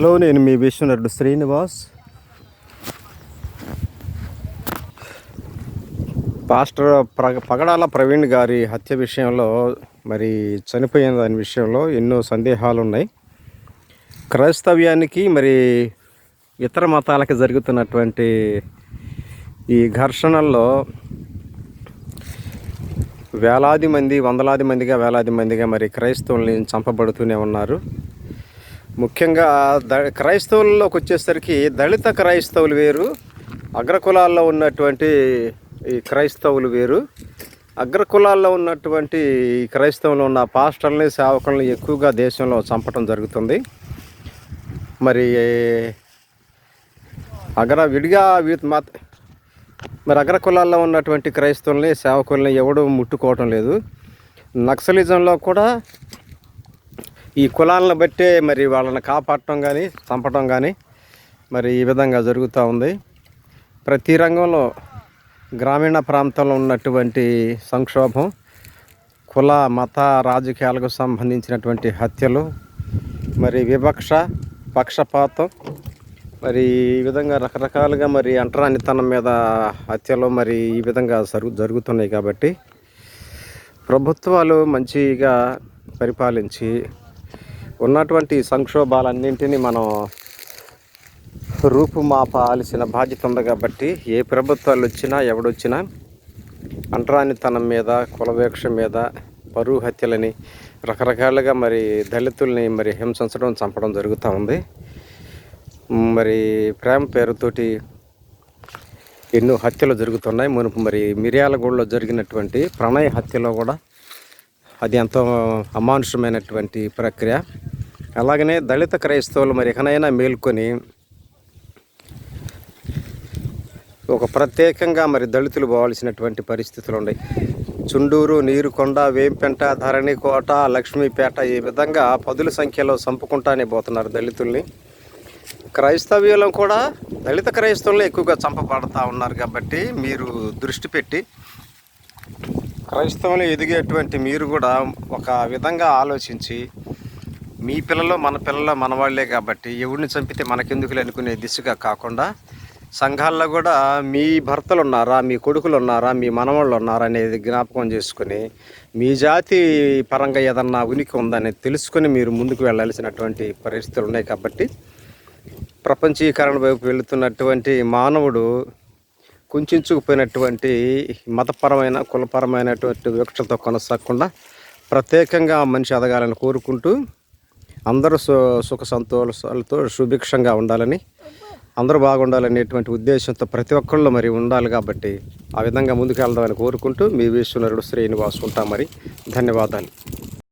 Hello నేను మీ విశ్వనరుడు శ్రీనివాస్. పాస్టర్ ప్రగ పగడాల ప్రవీణ్ గారి హత్య విషయంలో మరి చనిపోయిన దాని విషయంలో ఎన్నో సందేహాలు ఉన్నాయి క్రైస్తవ్యానికి మరి ఇతర మతాలకి జరుగుతున్నటువంటి ఈ ఘర్షణల్లో వేలాది మంది వందలాది మందిగా వేలాది మందిగా మరి క్రైస్తవుల్ని చంపబడుతూనే ఉన్నారు. ముఖ్యంగా ద క్రైస్తవుల్లోకి వచ్చేసరికి దళిత క్రైస్తవులు వేరు అగ్రకులాల్లో ఉన్నటువంటి ఈ క్రైస్తవులు వేరు. అగ్రకులాల్లో ఉన్నటువంటి ఈ క్రైస్తవులు ఉన్న పాస్టర్ని సేవకులను ఎక్కువగా దేశంలో చంపటం జరుగుతుంది. మరి అగ్ర విడిగా వీటి మత మరి అగ్ర కులాల్లో ఉన్నటువంటి క్రైస్తవుల్ని సేవకుల్ని ఎవడూ ముట్టుకోవటం లేదు. నక్సలిజంలో కూడా ఈ కులాలను బట్టే మరి వాళ్ళని కాపాడటం కానీ చంపటం కానీ మరి ఈ విధంగా జరుగుతూ ఉంది. ప్రతి రంగంలో గ్రామీణ ప్రాంతంలో ఉన్నటువంటి సంక్షోభం కుల మత రాజకీయాలకు సంబంధించినటువంటి హత్యలు మరి వివక్ష పక్షపాతం మరి ఈ విధంగా రకరకాలుగా మరి అంటరానితనం మీద హత్యలు మరి ఈ విధంగా జరుగు జరుగుతున్నాయి కాబట్టి ప్రభుత్వాలు మంచిగా పరిపాలించి ఉన్నటువంటి సంక్షోభాలన్నింటినీ మనం రూపుమాపాల్సిన బాధ్యత ఉంది కాబట్టి ఏ ప్రభుత్వాలు వచ్చినా ఎవడొచ్చినా అంటరానితనం మీద కులవేక్ష మీద పరువు హత్యలని రకరకాలుగా మరి దళితుల్ని మరి హింసించడం చంపడం జరుగుతూ ఉంది. మరి ప్రేమ పేరుతోటి ఎన్నో హత్యలు జరుగుతున్నాయి. మునుపు మరి మిర్యాలగూడలో జరిగినటువంటి ప్రణయ హత్యలో కూడా అది ఎంతో అమానుషమైనటువంటి ప్రక్రియ. అలాగనే దళిత క్రైస్తవులు మరి ఎకనైనా మేల్కొని ఒక ప్రత్యేకంగా మరి దళితులు పోవాల్సినటువంటి పరిస్థితులు ఉన్నాయి. చుండూరు నీరుకొండ వేంపెంట ధరణికోట లక్ష్మీపేట ఈ విధంగా పదుల సంఖ్యలో చంపుకుంటానే పోతున్నారు దళితుల్ని. క్రైస్తవ్యులం కూడా దళిత క్రైస్తవులు ఎక్కువగా చంపబడతా ఉన్నారు కాబట్టి మీరు దృష్టి పెట్టి క్రైస్తవులు ఎదిగేటువంటి మీరు కూడా ఒక విధంగా ఆలోచించి మీ పిల్లలు మన పిల్లలు మనవాళ్ళే కాబట్టి ఎవరిని చంపితే మనకెందుకులు అనుకునే దిశగా కాకుండా సంఘాల్లో కూడా మీ భర్తలు ఉన్నారా మీ కొడుకులు ఉన్నారా మీ మనవాళ్ళు ఉన్నారా అనేది జ్ఞాపకం చేసుకొని మీ జాతి పరంగా ఏదన్నా ఉనికి ఉందని తెలుసుకొని మీరు ముందుకు వెళ్ళాల్సినటువంటి పరిస్థితులు ఉన్నాయి కాబట్టి ప్రపంచీకరణ వైపు వెళుతున్నటువంటి మానవుడు కుంచుకుపోయినటువంటి మతపరమైన కులపరమైనటువంటి వివక్షతో కొనసాగకుండా ప్రత్యేకంగా మనిషి ఎదగాలని కోరుకుంటూ అందరూ సు సుఖ సంతోషాలతో సుభిక్షంగా ఉండాలని అందరూ బాగుండాలనేటువంటి ఉద్దేశంతో ప్రతి ఒక్కళ్ళు మరి ఉండాలి కాబట్టి ఆ విధంగా ముందుకు వెళ్దామని కోరుకుంటూ మీ విశ్వనరుడు శ్రీనివాస్ ఉంటాం మరి. ధన్యవాదాలు.